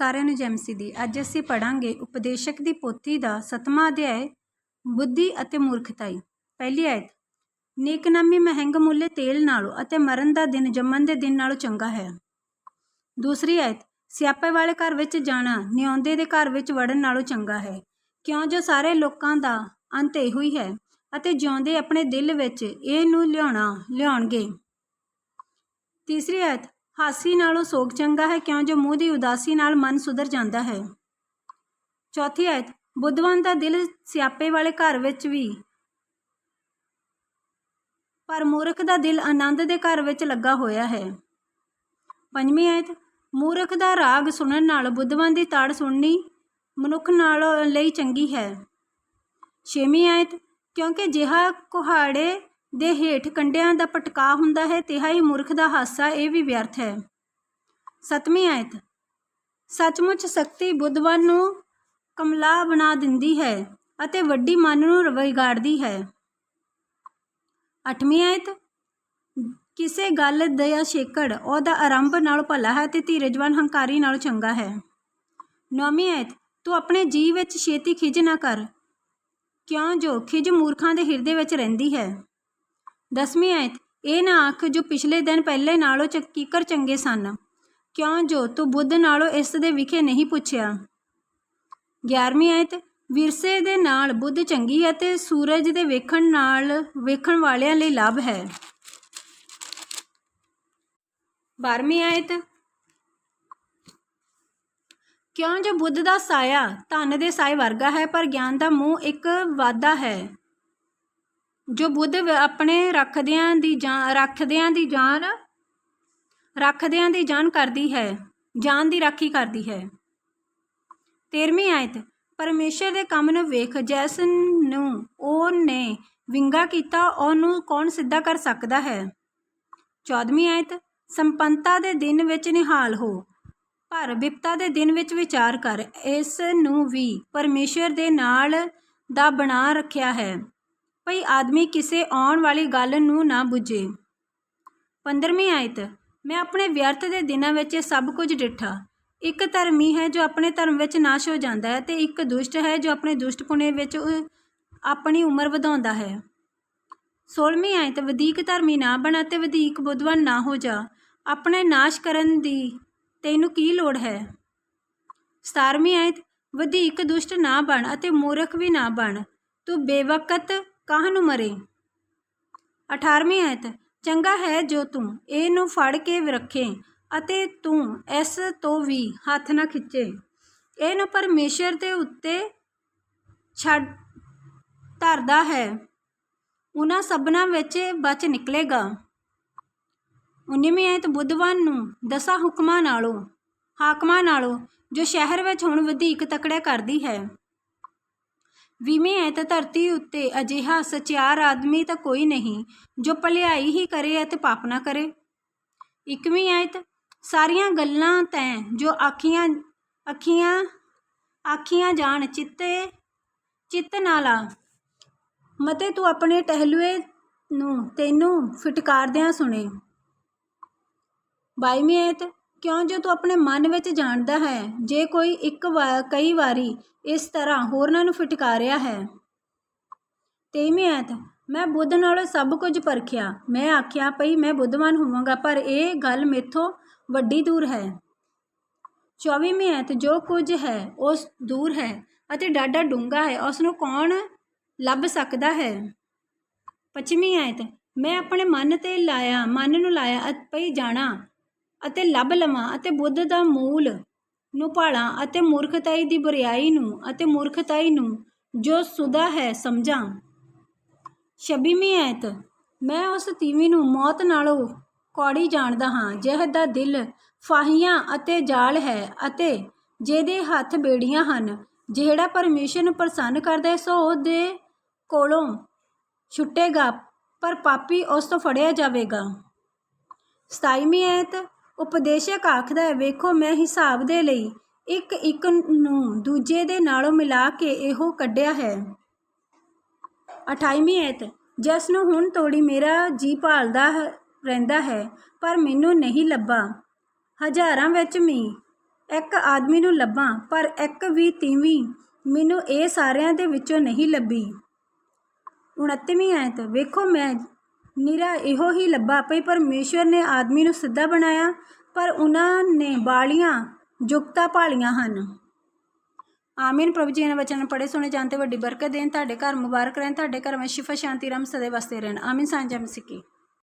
ਸਾਰਿਆਂ ਨੂੰ ਜੈਮਸੀ ਦੀ। ਅੱਜ ਅਸੀਂ ਪੜਾਂਗੇ ਉਪਦੇਸ਼ਕ ਦੀ ਪੋਥੀ ਦਾ ਸਤਵਾਂ ਅਧਿਆਇ, ਬੁੱਧੀ ਅਤੇ ਮੂਰਖਤਾਈ। ਪਹਿਲੀ ਆਇਤ, ਨੇਕਨਾਮੀ ਮਹਿੰਗ ਮੁੱਲੇ ਤੇਲ ਨਾਲੋਂ ਅਤੇ ਮਰਨ ਦਾ ਦਿਨ ਜੰਮਣ ਦੇ ਦਿਨ ਨਾਲੋਂ ਚੰਗਾ ਹੈ। ਦੂਸਰੀ ਆਇਤ, ਸਿਆਪੇ ਵਾਲੇ ਘਰ ਵਿੱਚ ਜਾਣਾ ਨਿਉਂਦੇ ਦੇ ਘਰ ਵਿੱਚ ਵੜਨ ਨਾਲੋਂ ਚੰਗਾ ਹੈ। ਕਿਉਂ ਜੋ ਸਾਰੇ ਲੋਕਾਂ ਦਾ ਅੰਤ ਇਹੋ ਹੀ ਹੈ ਅਤੇ ਜਿਉਂਦੇ ਆਪਣੇ ਦਿਲ ਵਿੱਚ ਇਹ ਨੂੰ ਲਿਆਉਣਾ, ਲਿਆਉਣਗੇ। ਤੀਸਰੀ ਆਇਤ ਹਾਸੀ ਨਾਲੋਂ ਸੋਗ ਚੰਗਾ ਹੈ, ਕਿਉਂ? ਜੋ ਮੂੰਹ ਦੀ ਉਦਾਸੀ ਨਾਲ ਮਨ ਸੁਧਰ ਜਾਂਦਾ ਹੈ। ਚੌਥੀ ਆਇਤ, ਬੁੱਧਵਾਨ ਦਾ ਦਿਲ ਸਿਆਪੇ ਵਾਲੇ ਘਰ ਵਿੱਚ ਵੀ। ਪਰ ਮੂਰਖ ਦਾ ਦਿਲ ਆਨੰਦ ਦੇ ਘਰ ਵਿੱਚ ਲੱਗਾ ਹੋਇਆ ਹੈ। ਪੰਜਵੀਂ ਆਇਤ, ਮੂਰਖ ਦਾ ਰਾਗ ਸੁਣਨ ਨਾਲ ਬੁੱਧਵਾਨ ਦੀ ਤਾੜ ਸੁਣਨੀ ਮਨੁੱਖ ਨਾਲ ਲਈ ਚੰਗੀ ਹੈ। ਛੇਵੀਂ ਆਇਤ, ਕਿਉਂਕਿ ਜਿਹਾ ਕੁਹਾੜੇ ਦੇ ਹੇਠ ਕੰਡਿਆਂ ਦਾ ਪਟਕਾ ਹੁੰਦਾ ਹੈ ਤਿਹਾ ਹੀ ਮੂਰਖ ਦਾ ਹਾਸਾ, ਇਹ ਵੀ ਵਿਅਰਥ ਹੈ। ਸਤਵੀਂ ਆਇਤ। ਸੱਚਮੁੱਚ ਸ਼ਕਤੀ ਬੁੱਧਵਾਨ ਨੂੰ ਕਮਲਾ ਬਣਾ ਦਿੰਦੀ ਹੈ ਅਤੇ ਵੱਡੀ ਮਨ ਨੂੰ ਵਿਗਾੜਦੀ ਹੈ। ਅੱਠਵੀਂ ਆਇਤ। ਕਿਸੇ ਗੱਲ ਦਾ ਛੇਕੜ ਉਹਦਾ ਆਰੰਭ ਨਾਲ ਭਲਾ ਹੈ ਤੇ ਧੀਰਜਵਾਨ ਹੰਕਾਰੀ ਨਾਲ ਚੰਗਾ ਹੈ। ਨੌਵੀਂ ਆਇਤ। ਤੂੰ ਆਪਣੇ ਜੀਵ ਵਿੱਚ ਛੇਤੀ ਖਿਜ ਨਾ ਕਰ। ਕਿਉਂ ਜੋ? ਖਿਜ ਮੂਰਖਾਂ ਦੇ ਹਿਰਦੇ ਵਿੱਚ ਰਹਿੰਦੀ ਹੈ। ਦਸਵੀਂ ਆਇਤ, ਇਹ ਨਾ ਆਖ ਜੋ ਪਿਛਲੇ ਦਿਨ ਪਹਿਲੇ ਨਾਲੋਂ ਚੱਕੀਕਰ ਚੰਗੇ ਸਨ। ਕਿਉਂ ਜੋ ਤੂੰ ਬੁੱਧ ਨਾਲੋਂ ਇਸ ਦੇ ਵਿਖੇ ਨਹੀਂ ਪੁੱਛਿਆ? 11ਵੀਂ ਆਇਤ, ਵਿਰਸੇ ਦੇ ਨਾਲ ਬੁੱਧ ਚੰਗੀ ਅਤੇ ਸੂਰਜ ਦੇ ਵੇਖਣ ਨਾਲ ਵੇਖਣ ਵਾਲਿਆਂ ਲਈ ਲਾਭ ਹੈ। 12ਵੀਂ ਆਇਤ, ਕਿਉਂ ਜੋ ਬੁੱਧ ਦਾ ਸਾਇਆ ਧਨ ਦੇ ਸਾਏ ਵਰਗਾ ਹੈ, ਪਰ ਗਿਆਨ ਦਾ ਮੂੰਹ ਇੱਕ ਵਾਦਾ ਹੈ। ਜੋ ਬੁੱਧ ਆਪਣੇ ਰੱਖਦਿਆਂ ਦੀ ਜਾਨ ਰੱਖਦਿਆਂ ਦੀ ਜਾਨ, ਰੱਖਦਿਆਂ ਦੀ ਜਾਨ ਕਰਦੀ ਹੈ, ਜਾਨ ਦੀ ਰਾਖੀ ਕਰਦੀ ਹੈ। 13ਵੀਂ ਆਇਤ, ਪਰਮੇਸ਼ਰ ਦੇ ਕੰਮ ਨੂੰ ਵੇਖ, ਜੈਸ ਨੂੰ ਉਹ ਨੇ ਵਿੰਗਾ ਕੀਤਾ, ਉਹਨੂੰ ਕੌਣ ਸਿੱਧਾ ਕਰ ਸਕਦਾ ਹੈ? 14ਵੀਂ ਆਇਤ, ਸੰਪੰਨਤਾ ਦੇ ਦਿਨ ਵਿੱਚ ਨਿਹਾਲ ਹੋ, ਪਰ ਵਿਪਤਾ ਦੇ ਦਿਨ ਵਿੱਚ ਵਿਚਾਰ ਕਰ, ਇਸ ਨੂੰ ਵੀ ਪਰਮੇਸ਼ਰ ਦੇ ਨਾਲ ਦਾ ਬਣਾ ਰੱਖਿਆ ਹੈ। ਭਈ ਆਦਮੀ ਕਿਸੇ ਆਉਣ ਵਾਲੀ ਗੱਲ ਨੂੰ ਨਾ ਬੁੱਝੇ। 15ਵੀਂ ਆਇਤ, ਮੈਂ ਆਪਣੇ ਵਿਅਰਥ ਦੇ ਦਿਨਾਂ ਵਿੱਚ ਇਹ ਸਭ ਕੁਝ ਡਿੱਠਾ। ਇੱਕ ਧਰਮੀ ਹੈ ਜੋ ਆਪਣੇ ਧਰਮ ਵਿੱਚ ਨਾਸ਼ ਹੋ ਜਾਂਦਾ ਹੈ ਤੇ ਇੱਕ ਦੁਸ਼ਟ ਹੈ ਜੋ ਆਪਣੇ ਦੁਸ਼ਟ ਪੁਣੇ ਵਿੱਚ ਆਪਣੀ ਉਮਰ ਵਧਾਉਂਦਾ ਹੈ। 16ਵੀਂ ਆਇਤ, ਵਧੀਕ ਧਰਮੀ ਨਾ ਬਣ ਅਤੇ ਵਧੀਕ ਬੁੱਧਵਾਨ ਨਾ ਹੋ ਜਾ। ਆਪਣੇ ਨਾਸ਼ ਕਰਨ ਦੀ ਤੈਨੂੰ ਕੀ ਲੋੜ ਹੈ? 17ਵੀਂ ਆਇਤ, ਵਧੀਕ ਦੁਸ਼ਟ ਨਾ ਬਣ ਅਤੇ ਮੂਰਖ ਵੀ ਨਾ ਬਣ। ਤੂੰ ਬੇਵਕਤ ਕਾਹ ਨੂੰ ਮਰੇ? 18ਵੀਂ ਆਇਤ, ਚੰਗਾ ਹੈ ਜੋ ਤੂੰ ਇਹ ਨੂੰ ਫੜ ਕੇ ਰੱਖੇ ਅਤੇ ਤੂੰ ਇਸ ਤੋਂ ਵੀ ਹੱਥ ਨਾ ਖਿੱਚੇ। ਇਹ ਨੂੰ ਪਰਮੇਸ਼ਰ ਦੇ ਉੱਤੇ ਛੱਡ ਧਰਦਾ ਹੈ। ਉਹਨਾਂ ਸਭਨਾਂ ਵਿੱਚ ਬਚ ਨਿਕਲੇਗਾ। 19ਵੀਂ ਆਇਤ, ਬੁੱਧਵਾਨ ਨੂੰ ਦਸਾਂ ਹੁਕਮਾਂ ਨਾਲੋਂ, ਹਾਕਮਾਂ ਨਾਲੋਂ ਜੋ ਸ਼ਹਿਰ ਵਿੱਚ ਹੁਣ ਵਧੀਕ ਤਕੜਿਆ ਕਰਦੀ ਹੈ। ਵੀਹਵੀਂ ਆਇਤ ਧਰਤੀ ਉੱਤੇ ਅਜਿਹਾ ਸਚਿਆਰ ਆਦਮੀ ਤਾਂ ਕੋਈ ਨਹੀਂ, ਜੋ ਭਲਾਈ ਹੀ ਕਰੇ ਅਤੇ ਪਾਪ ਨਾ ਕਰੇ। ਇੱਕਵੀਂ ਆਇਤ, ਸਾਰੀਆਂ ਗੱਲਾਂ ਤੈਂ ਜੋ ਆਖੀਆਂ, ਅੱਖੀਆਂ, ਆਖੀਆਂ ਜਾਣ, ਚਿੱਤੇ, ਚਿੱਤ ਨਾ ਲਾ ਮਤੇ ਤੂੰ ਆਪਣੇ ਟਹਿਲੂਏ ਨੂੰ ਤੈਨੂੰ ਫਟਕਾਰਦਿਆਂ ਸੁਣੇ। ਬਾਈਵੀਂ ਆਇਤ ਕਿਉਂ ਜੋ ਤੂੰ ਆਪਣੇ ਮਨ ਵਿੱਚ ਜਾਣਦਾ ਹੈ? ਜੇ ਕੋਈ ਇੱਕ ਵਾ, ਕਈ ਵਾਰੀ ਇਸ ਤਰ੍ਹਾਂ ਹੋਰਨਾਂ ਨੂੰ ਫਟਕਾਰਿਆ ਹੈ। ਤੇਵੀਂ ਆਇਤ ਮੈਂ ਬੁੱਧ ਨਾਲੋਂ ਸਭ ਕੁਝ ਪਰਖਿਆ। ਮੈਂ ਆਖਿਆ ਪਈ ਮੈਂ ਬੁੱਧਵਾਨ ਹੋਵਾਂਗਾ, ਪਰ ਇਹ ਗੱਲ ਮੇਥੋਂ ਵੱਡੀ ਦੂਰ ਹੈ। ਚੌਵੀਵੀਂ ਆਇਤ ਜੋ ਕੁਝ ਹੈ, ਉਸ ਦੂਰ ਹੈ ਅਤੇ ਡਾਢਾ ਡੂੰਘਾ ਹੈ। ਉਸ ਨੂੰ ਕੌਣ ਲੱਭ ਸਕਦਾ ਹੈ? ਪੱਚਵੀਂ ਆਇਤ ਮੈਂ ਆਪਣੇ ਮਨ ਤੇ ਲਾਇਆ, ਮਨ ਨੂੰ ਲਾਇਆ ਅ- ਪਈ ਜਾਣਾ। ਅਤੇ ਲੱਭ ਲਵਾਂ ਅਤੇ ਬੁੱਧ ਦਾ ਮੂਲ ਨੂੰ ਭਾਲਾਂ ਅਤੇ ਮੂਰਖਤਾਈ ਦੀ ਬੁਰੀਆਈ ਨੂੰ ਅਤੇ ਮੂਰਖਤਾਈ ਨੂੰ ਜੋ ਸੁਦਾ ਹੈ ਸਮਝਾਂ। ਛੱਬੀਵੀਂ ਐਤ, ਮੈਂ ਉਸ ਤੀਵੀ ਨੂੰ ਮੌਤ ਨਾਲੋਂ ਕੌੜੀ ਜਾਣਦਾ ਹਾਂ, ਜਿਹਦਾ ਦਿਲ ਫਾਹੀਆਂ ਅਤੇ ਜਾਲ ਹੈ ਅਤੇ ਜਿਹਦੇ ਹੱਥ ਬੇੜੀਆਂ ਹਨ, ਜਿਹੜਾ ਪਰਮੇਸ਼ਰ ਨੂੰ ਪ੍ਰਸੰਨ ਕਰਦਾ ਹੈ, ਸੋ ਉਹਦੇ ਕੋਲੋਂ ਛੁੱਟੇਗਾ, ਪਰ ਪਾਪੀ ਉਸ ਤੋਂ ਫੜਿਆ ਜਾਵੇਗਾ। ਸਤਾਈਵੀਂ ਐਤ ਉਪਦੇਸ਼ਕ ਆਖਦਾ ਹੈ, ਵੇਖੋ, ਮੈਂ ਹਿਸਾਬ ਦੇ ਲਈ ਇੱਕ ਇੱਕ ਨੂੰ ਦੂਜੇ ਦੇ ਨਾਲੋਂ ਮਿਲਾ ਕੇ ਇਹੋ ਕੱਢਿਆ ਹੈ। 28ਵੀਂ ਐਤ, ਜਿਸ ਨੂੰ ਹੁਣ ਤੋੜੀ ਮੇਰਾ ਜੀ ਭਾਲਦਾ ਰਹਿੰਦਾ ਹੈ, ਪਰ ਮੈਨੂੰ ਨਹੀਂ ਲੱਭਾ। ਹਜ਼ਾਰਾਂ ਵਿੱਚ ਵੀ ਇੱਕ ਆਦਮੀ ਨੂੰ ਲੱਭਾਂ, ਪਰ ਇੱਕ ਵੀ ਤੀਵੀਂ ਮੈਨੂੰ ਇਹ ਸਾਰਿਆਂ ਦੇ ਵਿੱਚੋਂ ਨਹੀਂ ਲੱਭੀ। 29ਵੀਂ ਐਤ, ਵੇਖੋ, ਮੈਂ ਨਿਰਾ ਇਹੋ ਹੀ ਲੱਭਾ ਪਈ ਪਰਮੇਸ਼ਵਰ ਨੇ ਆਦਮੀ ਨੂੰ ਸਿੱਧਾ ਬਣਾਇਆ, ਪਰ ਉਹਨਾਂ ਨੇ ਬਾਲੀਆਂ ਜੁਗਤਾ ਭਾਲੀਆਂ ਹਨ। ਆਮੀਨ, ਪ੍ਰਭੂ ਜੀ ਨੇ ਵਚਨ ਪੜੇ ਸੁਣੇ ਜਾਣਤੇ ਵੱਡੀ ਬਰਕਤ ਦੇਣ। ਤੁਹਾਡੇ ਘਰ ਮੁਬਾਰਕ ਰਹਿਣ, ਤੁਹਾਡੇ ਘਰ ਵਿੱਚ ਸ਼ਿਫਾ ਸ਼ਾਂਤੀ ਰਮ ਸਦੇ ਵਸਦੇ ਰਹਿਣ। ਆਮੀਨ, ਸਾਂਝਾ ਮਸੀਹ